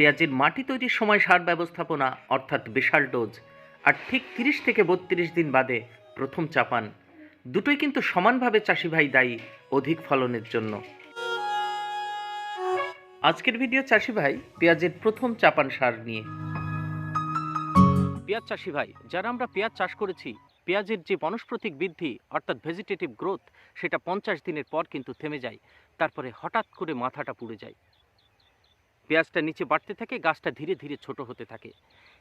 পেঁয়াজের মাটি তৈরির সময় সার ব্যবস্থাপনা, অর্থাৎ বিশাল ডোজ। আর ঠিক তিরিশ থেকে বত্রিশ দিন বাদে প্রথম চাপান। দুটোই কিন্তু সমানভাবে চাষি ভাই দায়ী অধিক ফলনের জন্য। আজকের ভিডিও চাষি ভাই পেঁয়াজের প্রথম চাপান সার নিয়ে। পেঁয়াজ চাষি ভাই যারা আমরা পেঁয়াজ চাষ করেছি, পেঁয়াজের যে বনস্প্রতিক বৃদ্ধি, অর্থাৎ ভেজিটেটিভ গ্রোথ সেটা পঞ্চাশ দিনের পর কিন্তু থেমে যায়। তারপরে হঠাৎ করে মাথাটা পুড়ে যায়। পেঁয়াজটা নিচে বাড়তে থাকে, গাছটা ধীরে ধীরে ছোট হতে থাকে।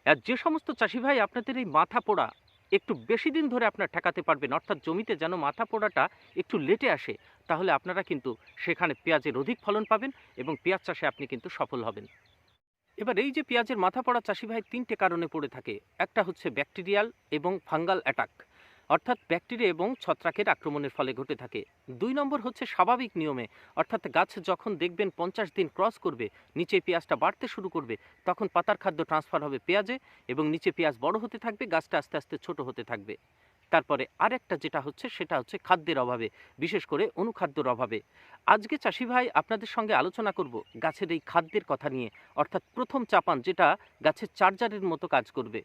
আর যে সমস্ত চাষি ভাই আপনাদের এই মাথা পোড়া একটু বেশি দিন ধরে আপনার ঠেকাতে পারবেন, অর্থাৎ জমিতে যেন মাথা পোড়াটা একটু লেটে আসে, তাহলে আপনারা কিন্তু সেখানে পেঁয়াজের অধিক ফলন পাবেন এবং পেঁয়াজ চাষে আপনি কিন্তু সফল হবেন। এবার এই যে পেঁয়াজের মাথা পড়া চাষি ভাই তিনটে কারণে পড়ে থাকে। একটা হচ্ছে ব্যাকটেরিয়াল এবং ফাঙ্গাল অ্যাটাক। অর্থাৎ ব্যাকটেরিয়া এবং ছত্রাকের আক্রমণের ফলে ঘটে থাকে। দুই নম্বর হচ্ছে স্বাভাবিক নিয়মে। অর্থাৎ গাছ যখন দেখবেন পঞ্চাশ দিন ক্রস করবে, নিচে পেঁয়াজটা বাড়তে শুরু করবে, তখন পাতার খাদ্য ট্রান্সফার হবে পেঁয়াজে এবং নিচে পেঁয়াজ বড় হতে থাকবে, গাছটা আস্তে আস্তে ছোট হতে থাকবে। তারপরে আরেকটা যেটা হচ্ছে, সেটা হচ্ছে খাদ্যের অভাবে, বিশেষ করে অনুখাদ্যর অভাবে। আজকে চাষি ভাই আপনাদের সঙ্গে আলোচনা করব গাছের এই খাদ্যের কথা নিয়ে। অর্থাৎ প্রথম চাপান যেটা গাছের চার্জারের মতো কাজ করবে।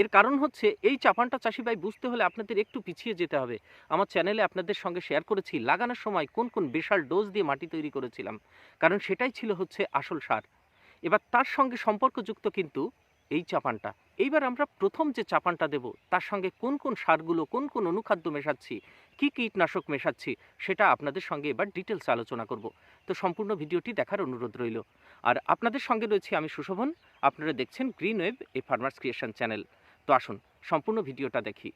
এর কারণ হচ্ছে, এই চাপানটা চাষি ভাই বুঝতে হলে আপনাদের একটু পিছিয়ে যেতে হবে। আমার চ্যানেলে আপনাদের সঙ্গে শেয়ার করেছি, লাগানোর সময় কোন কোন বিশাল ডোজ দিয়ে মাটি তৈরি করেছিলাম, কারণ সেটাই ছিল হচ্ছে আসল সার। এবার তার সঙ্গে সম্পর্কযুক্ত কিন্তু এই চাপানটা। এইবার আমরা প্রথম যে চাপানটা দেব, তার সঙ্গে কোন কোন সারগুলো, কোন কোন অনুখাদ্য মেশাচ্ছি, কী কীটনাশক মেশাচ্ছি, সেটা আপনাদের সঙ্গে এবার ডিটেলস আলোচনা করব। তো সম্পূর্ণ ভিডিওটি দেখার অনুরোধ রইল। আর আপনাদের সঙ্গে রয়েছে আমি সুশোভন, আপনারা দেখছেন green web a farmers creation channel তো আসুন, সম্পূর্ণ ভিডিওটা দেখি।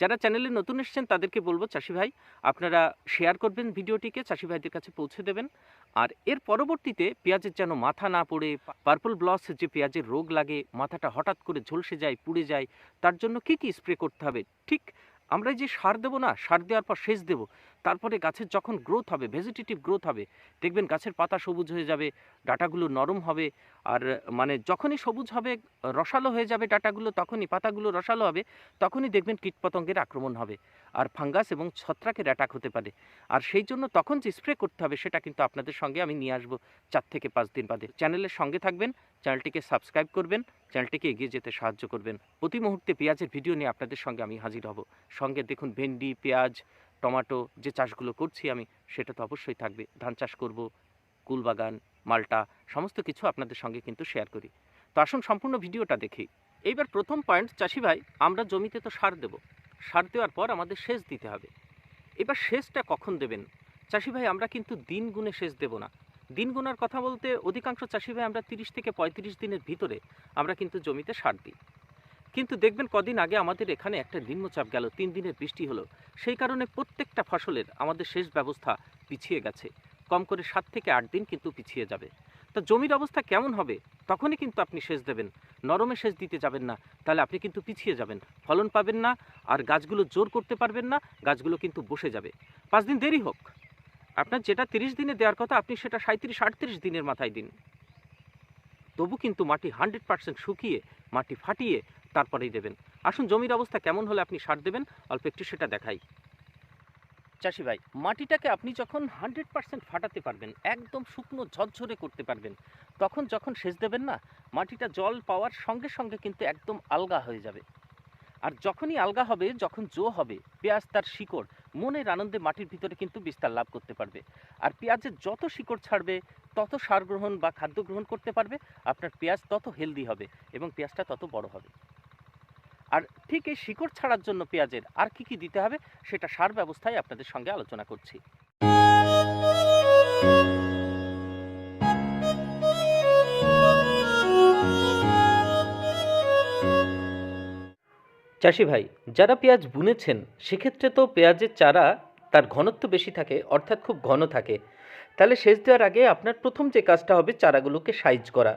যারা চ্যানেলে নতুন এসেছেন, তাদেরকে বলব, চাষি ভাই, আপনারা শেয়ার করবেন ভিডিওটিকে, চাষি ভাইদের কাছে পৌঁছে দেবেন। আর এর পরবর্তীতে পেঁয়াজের যেন মাথা না পড়ে পার্পল ব্লস যে পেঁয়াজের রোগ লাগে, মাথাটা হঠাৎ করে ঝলসে যায়, পুড়ে যায়, তার জন্য কি কি স্প্রে করতে হবে? ঠিক আমরা যে সার দেবো না, সার দেওয়ার পর সেচ দেবো। তারপরে গাছের যখন গ্রোথ হবে ভেজিটেটিভ গ্রোথ হবে, দেখবেন গাছের পাতা সবুজ হয়ে যাবে, ডাটাগুলো নরম হবে, আর মানে যখনই সবুজ হবে, রসালো হয়ে যাবে ডাটাগুলো, তখনই পাতাগুলো রসালো হবে, তখনই দেখবেন কীটপতঙ্গের আক্রমণ হবে, আর ফাঙ্গাস এবং ছত্রাকের অ্যাটাক হতে পারে। আর সেই জন্য তখন যে স্প্রে করতে হবে, সেটা কিন্তু আপনাদের সঙ্গে আমি নিয়ে আসব চার থেকে পাঁচ দিন বাদে। চ্যানেলের সঙ্গে থাকবেন চ্যানেলটিকে সাবস্ক্রাইব করবেন, চ্যানেলটিকে এগিয়ে যেতে সাহায্য করবেন। প্রতি মুহূর্তে পেঁয়াজের ভিডিও নিয়ে আপনাদের সঙ্গে আমি হাজির হব। সঙ্গে দেখুন ভেন্ডি, পেঁয়াজ, টমাটো যে চাষগুলো করছি আমি, সেটা তো অবশ্যই থাকবে। ধান চাষ করব, কুলবাগান, মালটা, সমস্ত কিছু আপনাদের সঙ্গে কিন্তু শেয়ার করি। তো আসুন সম্পূর্ণ ভিডিওটা দেখি। এইবার প্রথম পয়েন্ট চাষি ভাই, আমরা জমিতে তো সার দেব। সার দেওয়ার পর আমাদের সেচ দিতে হবে। এবার সেচটা কখন দেবেন? চাষি ভাই, আমরা কিন্তু দিন গুণে সেচ দেব না। দিন গোনার কথা বলতে অধিকাংশ চাষি ভাই আমরা তিরিশ থেকে পঁয়ত্রিশ দিনের ভিতরে আমরা কিন্তু জমিতে সার দিই। কিন্তু দেখবেন কদিন আগে আমাদের এখানে একটা নিম্নচাপ গেল, তিন দিনের বৃষ্টি হলো। সেই কারণে প্রত্যেকটা ফসলের আমাদের সেচ ব্যবস্থা পিছিয়ে গেছে। কম করে সাত থেকে আট দিন কিন্তু পিছিয়ে যাবে। তো জমির অবস্থা কেমন হবে? তখনই কিন্তু আপনি সেচ দেবেন। নরমে সেচ দিতে যাবেন না, তাহলে আপনি কিন্তু পিছিয়ে যাবেন। ফলন পাবেন না, আর গাছগুলো জোর করতে পারবেন না, গাছগুলো কিন্তু বসে যাবে। পাঁচ দিন দেরি হোক। আপনার যেটা তিরিশ দিনে দেওয়ার কথা, আপনি সেটা সাঁত্রিশ আটত্রিশ দিনের মাথায় দিন। তবু কিন্তু মাটি হান্ড্রেড পার্সেন্ট শুকিয়ে, মাটি ফাটিয়ে তারপরেই দেবেন। আসুন, জমির অবস্থা কেমন হলে আপনি সার দেবেন? অল্প একটু সেটা দেখাই। চাষি ভাই, মাটিটাকে আপনি যখন হান্ড্রেড পার্সেন্ট ফাটাতে পারবেন, একদম শুকনো, ঝরঝরে করতে পারবেন, তখন যখন সেচ দেবেন না, মাটিটা জল পাওয়ার সঙ্গে সঙ্গে কিন্তু একদম আলগা হয়ে যাবে। আর যখনই আলগা হবে, যখন জো হবে, পেঁয়াজ তার শিকড়, মনের আনন্দে মাটির ভিতরে কিন্তু বিস্তার লাভ করতে পারবে। আর পেঁয়াজের যত শিকড় ছাড়বে, তত সার গ্রহণ বা খাদ্য গ্রহণ করতে পারবে, আপনার পেঁয়াজ তত হেলদি হবে এবং পেঁয়াজটা তত বড় হবে। আর ঠিক এই শিকড় ছাড়ার জন্য পেঁয়াজের আর কি কি দিতে হবে, সেটা সার ব্যবস্থায় আপনাদের সঙ্গে আলোচনা করছি। চাষি ভাই, যারা পেঁয়াজ বুনেছেন, সেক্ষেত্রে তো পেঁয়াজের চারা তার ঘনত্ব বেশি থাকে, অর্থাৎ খুব ঘন থাকে। তাহলে সেচ দেওয়ার আগে আপনার প্রথম যে কাজটা হবে চারাগুলোকে সাইজ করা।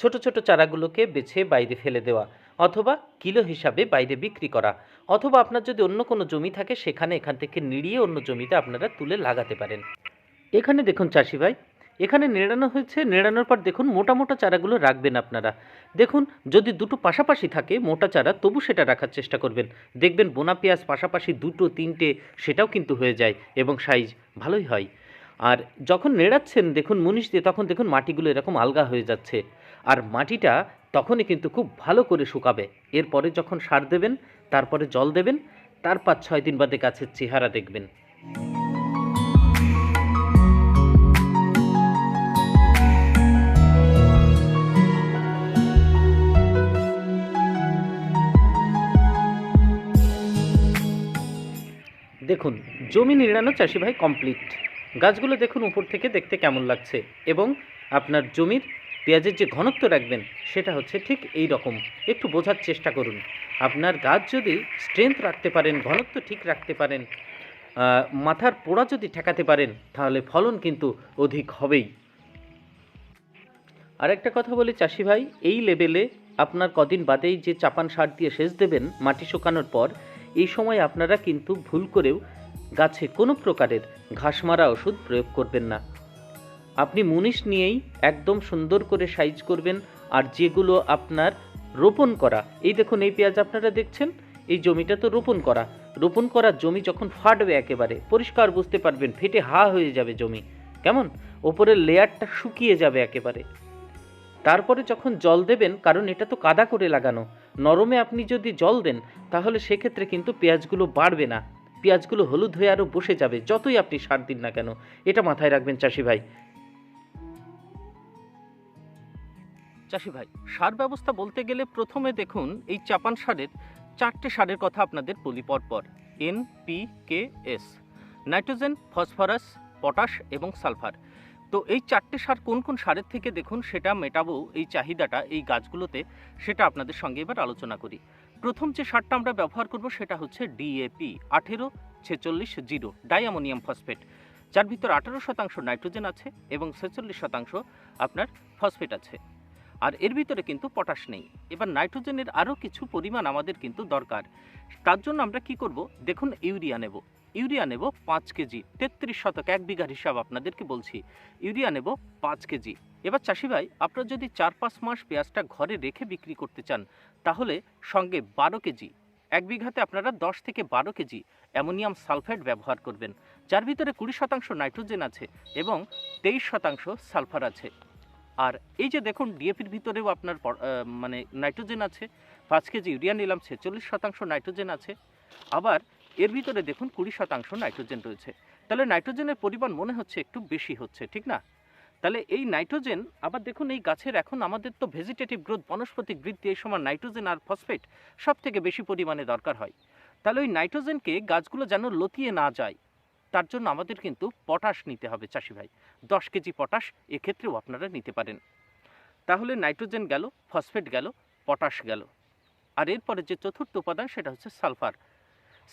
ছোট ছোট চারাগুলোকে বেছে বাইরে ফেলে দেওয়া অথবা কিলো হিসাবে বাইরে বিক্রি করা। অথবা আপনার যদি অন্য কোনো জমি থাকে, সেখানে এখান থেকে নিড়িয়ে অন্য জমিতে আপনারা তুলে লাগাতে পারেন। এখানে দেখুন চাষি ভাই এখানে নেড়ানো হয়েছে, নেড়ানোর পর দেখুন মোটা মোটা চারাগুলো রাখবেন আপনারা। দেখুন, যদি দুটো পাশাপাশি থাকে মোটা চারা, তবু সেটা রাখার চেষ্টা করবেন। দেখবেন বোনা পেঁয়াজ পাশাপাশি দুটো, তিনটে, সেটাও কিন্তু হয়ে যায় এবং সাইজ ভালোই হয়। আর যখন নেড়াচ্ছেন, দেখুন মুনিশ দিয়ে, তখন দেখুন মাটিগুলো এরকম আলগা হয়ে যাচ্ছে। আর মাটিটা তখনই কিন্তু খুব ভালো করে শুকাবে। এরপরে যখন সার দেবেন, তারপরে জল দেবেন, তার পাঁচ ছয় দিন বাদে গাছের চেহারা দেখবেন। দেখুন, জমি নিড়ানো চাষি ভাই কমপ্লিট গাছগুলো দেখুন উপর থেকে দেখতে কেমন লাগছে এবং আপনার জমির পেঁয়াজের যে ঘনত্ব রাখবেন, সেটা হচ্ছে ঠিক এই রকম একটু বোঝার চেষ্টা করুন। আপনার গাছ যদি স্ট্রেংথ রাখতে পারেন, ঘনত্ব ঠিক রাখতে পারেন মাথার পোড়া যদি ঠেকাতে পারেন, তাহলে ফলন কিন্তু অধিক হবেই। আর একটা কথা বলি চাষি ভাই, এই লেভেলে আপনার কদিন বাদেই যে চাপান সার দিয়ে সেচ দেবেন, মাটি শুকানোর পর এই সময় আপনারা কিন্তু ভুল করেও গাছে কোনো প্রকারের ঘাস মারা ওষুধ প্রয়োগ করবেন না। আপনি মুনিশ নিয়েই একদম সুন্দর করে সাইজ করবেন আর যেগুলো আপনার রোপণ করা। এই দেখুন, এই পেঁয়াজ আপনারা দেখছেন? এই জমিটা তো রোপণ করা। রোপণ করা জমি যখন ফাটবে একেবারে, পরিষ্কার বুঝতে পারবেন, ফেটে হা হয়ে যাবে জমি। কেমন? ওপরের লেয়ারটা শুকিয়ে যাবে একেবারে। তারপরে যখন জল দেবেন, কারণ এটা তো কাদা করে লাগানো। নরমে আপনি যদি জল দেন, তাহলে সেক্ষেত্রে কিন্তু পেঁয়াজগুলো বাড়বে না। পেঁয়াজগুলো হলুদ হয়ে আরও বসে যাবে, যতই আপনি সার দিন না কেন। এটা মাথায় রাখবেন চাষি ভাই। চাষি ভাই, সার ব্যবস্থা বলতে গেলে প্রথমে দেখুন, এই চাপান সারের চারটে সারের কথা আপনাদের বলি পরপর। N P K S nitrogen, phosphorus, potash এবং সালফার। তো এই চারটে সার কোন কোন সারের থেকে দেখুন সেটা মেটাবো এই চাহিদাটা এই গাছগুলোতে সেটা আপনাদের সঙ্গে এবার আলোচনা করি। প্রথম যে সারটা আমরা ব্যবহার করব সেটা হচ্ছে ডিএপি আঠেরো ছেচল্লিশ জিরো ডাইঅ্যামোনিয়াম ফসফেট। যার ভিতর আঠারো শতাংশ নাইট্রোজেন আছে এবং ছেচল্লিশ শতাংশ আপনার ফসফেট আছে। আর এর ভিতরে কিন্তু পটাশ নেই। এবার নাইট্রোজেনের আরও কিছু পরিমাণ আমাদের কিন্তু দরকার। তার জন্য আমরা কি করব? দেখুন ইউরিয়া নেব। ইউরিয়া নেব পাঁচ কেজি। তেত্রিশ শতক, এক বিঘার হিসাব আপনাদেরকে বলছি। ইউরিয়া নেব পাঁচ কেজি। এবার চাষি ভাই, আপনারা যদি চার পাঁচ মাস পেঁয়াজটা ঘরে রেখে বিক্রি করতে চান, তাহলে সঙ্গে বারো কেজি, এক বিঘাতে আপনারা দশ থেকে বারো কেজি অ্যামোনিয়াম সালফেট ব্যবহার করবেন। যার ভিতরে কুড়ি শতাংশ নাইট্রোজেন আছে এবং তেইশ শতাংশ সালফার আছে। আর এই যে দেখুন, ডিএপির ভিতরেও আপনার মানে নাইট্রোজেন আছে, পাঁচ কেজি ইউরিয়া নিলাম ছেচল্লিশ শতাংশ নাইট্রোজেন আছে। আবার এর ভিতরে দেখুন কুড়ি শতাংশ নাইট্রোজেন রয়েছে। তাহলে নাইট্রোজেনের পরিমাণ মনে হচ্ছে একটু বেশি হচ্ছে, ঠিক না? তাহলে এই নাইট্রোজেন, আবার দেখুন এই গাছের এখন আমাদের তো ভেজিটেটিভ গ্রোথ বনস্পতিক বৃদ্ধি, এই সময় নাইট্রোজেন আর ফসফেট সব থেকে বেশি পরিমাণে দরকার হয়। তাহলে ওই নাইট্রোজেনকে গাছগুলো যেন লতিয়ে না যায়, তার জন্য আমাদের কিন্তু পটাশ নিতে হবে চাষি ভাই। দশ কেজি পটাশ এক্ষেত্রেও আপনারা নিতে পারেন। তাহলে নাইট্রোজেন গেল ফসফেট গেল, পটাশ গেল। আর এরপরে যে চতুর্থ উপাদান সেটা হচ্ছে সালফার।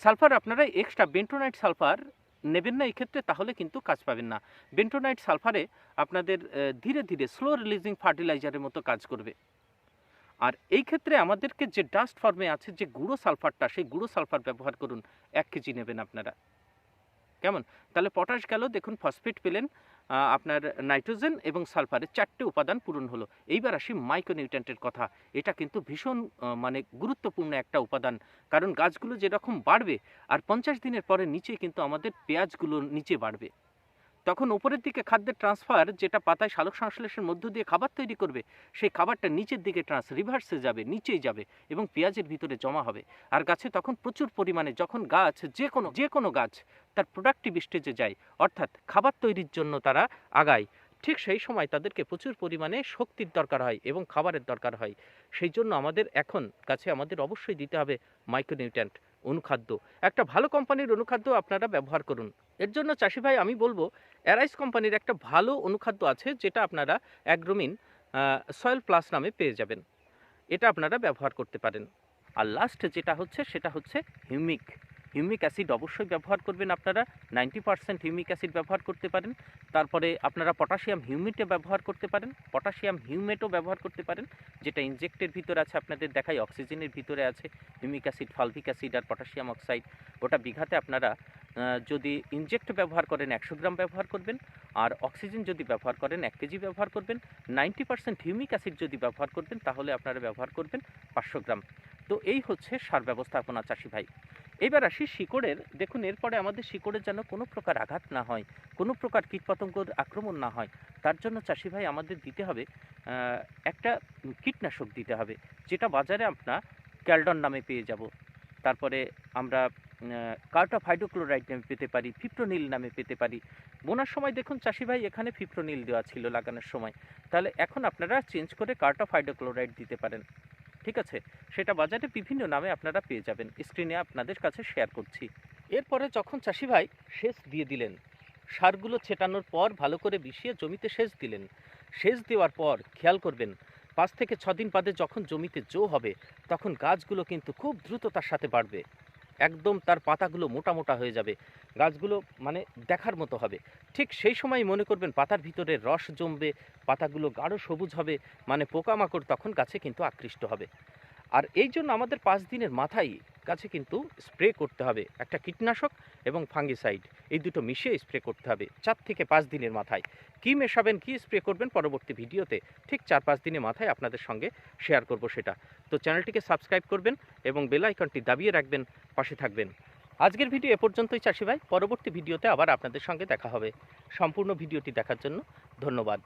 সালফার আপনারা এক্সট্রা বেন্টোনাইট সালফার নেবেন না, এক্ষেত্রে তাহলে কিন্তু কাজ পাবেন না। বেন্টোনাইট সালফারে আপনাদের ধীরে ধীরে স্লো রিলিজিং ফার্টিলাইজারের মতো কাজ করবে। আর এই ক্ষেত্রে আমাদেরকে যে ডাস্ট ফর্মে আছে, যে গুঁড়ো সালফারটা, সেই গুঁড়ো সালফার ব্যবহার করুন। এক কেজি নেবেন আপনারা। কেমন? তাহলে পটাশ গেল, দেখুন ফসফেট পেলেন। আপনার নাইট্রোজেন এবং সালফারের চারটে উপাদান পূরণ হলো। এইবার আসি মাইক্রোনিউট্রেন্টের কথা। এটা কিন্তু ভীষণ মানে গুরুত্বপূর্ণ একটা উপাদান। কারণ গাছগুলো যেরকম বাড়বে, আর পঞ্চাশ দিনের পরে নিচে কিন্তু আমাদের পেঁয়াজগুলো নিচে বাড়বে। তখন উপরের দিকে খাদ্যের ট্রান্সফার যেটা পাতায় সালোক সংশ্লেষের মধ্য দিয়ে খাবার তৈরি করবে, সেই খাবারটা নিচের দিকে ট্রান্স রিভার্সে যাবে, নিচেই যাবে এবং পেঁয়াজের ভিতরে জমা হবে। আর গাছে তখন প্রচুর পরিমাণে যখন গাছ, যে কোনো যে কোনো গাছ তার প্রোডাক্টিভ স্টেজে যায়, অর্থাৎ খাবার তৈরির জন্য তারা আগায়। ঠিক সেই সময় তাদেরকে প্রচুর পরিমাণে শক্তির দরকার হয় এবং খাবারের দরকার হয়। সেই জন্য আমাদের এখন গাছে আমাদের অবশ্যই দিতে হবে মাইক্রোনিউট্রেন্ট অনুখাদ্য। একটা ভালো কোম্পানির অনুখাদ্য আপনারা ব্যবহার করুন। এর জন্য চাষি ভাই, আমি বলব অ্যারাইস কোম্পানির একটা ভালো অনুখাদ্য আছে যেটা আপনারা অ্যাগ্রোমিন সয়েল প্লাস নামে পেয়ে যাবেন। এটা আপনারা ব্যবহার করতে পারেন। আর লাস্ট যেটা হচ্ছে, সেটা হচ্ছে হিউমিক হিউমিক অ্যাসিড অবশ্যই ব্যবহার করবেন আপনারা। নাইনটি পার্সেন্ট হিউমিক অ্যাসিড ব্যবহার করতে পারেন। তারপরে আপনারা পটাশিয়াম হিউমিটে ব্যবহার করতে পারেন। পটাশিয়াম হিউমেটও ব্যবহার করতে পারেন, যেটা ইনজেক্টের ভিতরে আছে, আপনাদের দেখাই, অক্সিজেনের ভিতরে আছে, হিউমিক অ্যাসিড, ফালভিক অ্যাসিড আর পটাশিয়াম অক্সাইড। ওটা বিঘাতে আপনারা যদি ইনজেক্ট ব্যবহার করেন, একশো গ্রাম ব্যবহার করবেন, আর অক্সিজেন যদি ব্যবহার করেন, এক কেজি ব্যবহার করবেন, নাইনটি পার্সেন্ট হিউমিক অ্যাসিড যদি ব্যবহার করবেন, তাহলে আপনারা ব্যবহার করবেন পাঁচশো গ্রাম। তো এই হচ্ছে সার ব্যবস্থাপনা, চাষি ভাই। এবার আসি শিকড়ের। দেখুন, এরপরে আমাদের শিকড়ের যেন কোনো প্রকার আঘাত না হয়, কোনো প্রকার কীটপতঙ্গর আক্রমণ না হয়, তার জন্য চাষি ভাই আমাদের দিতে হবে একটা কীটনাশক দিতে হবে, যেটা বাজারে আমরা ক্যালডন নামে পেয়ে যাব। তারপরে আমরা কার্টফ হাইড্রোক্লোরাইড নামে পেতে পারি, ফিপ্রোনিল নামে পেতে পারি। বোনার সময় দেখুন, চাষি ভাই এখানে ফিপ্রোনিল দেওয়া ছিল লাগানোর সময়। তাহলে এখন আপনারা চেঞ্জ করে কার্টফ হাইড্রোক্লোরাইড দিতে পারেন। ঠিক আছে? সেটা বাজারে বিভিন্ন নামে আপনারা পেয়ে যাবেন। স্ক্রিনে আপনাদের কাছে শেয়ার করছি। এরপরে যখন চাষি ভাই সেচ দিয়ে দিলেন, সারগুলো ছেটানোর পর ভালো করে বিষিয়ে জমিতে সেচ দিলেন। সেচ দেওয়ার পর খেয়াল করবেন, পাঁচ থেকে ছদিন বাদে যখন জমিতে জো হবে, তখন গাছগুলো কিন্তু খুব দ্রুততার সাথে বাড়বে। একদম তার পাতাগুলো মোটা মোটা হয়ে যাবে। গাছগুলো মানে দেখার মতো হবে। ঠিক সেই সময় মনে করবেন পাতার ভিতরে রস জমবে, পাতাগুলো গাঢ় সবুজ হবে মানে পোকামাকড় তখন গাছে কিন্তু আকৃষ্ট হবে। আর এই জন্য আমাদের পাঁচ দিনের মাথায় কাছে কিন্তু স্প্রে করতে হবে, একটা কীটনাশক এবং ফাঙ্গিসাইড। এই দুটো মিশিয়ে স্প্রে করতে হবে, চার থেকে পাঁচ দিনের মাথায়। কী মেশাবেন, কী স্প্রে করবেন পরবর্তী ভিডিওতে ঠিক চার পাঁচ দিনের মাথায় আপনাদের সঙ্গে শেয়ার করব সেটা। তো চ্যানেলটিকে সাবস্ক্রাইব করবেন এবং বেল আইকনটি দাবিয়ে রাখবেন, পাশে থাকবেন। আজকের ভিডিও এ পর্যন্তই চাষি ভাই, পরবর্তী ভিডিওতে আবার আপনাদের সঙ্গে দেখা হবে। সম্পূর্ণ ভিডিওটি দেখার জন্য ধন্যবাদ।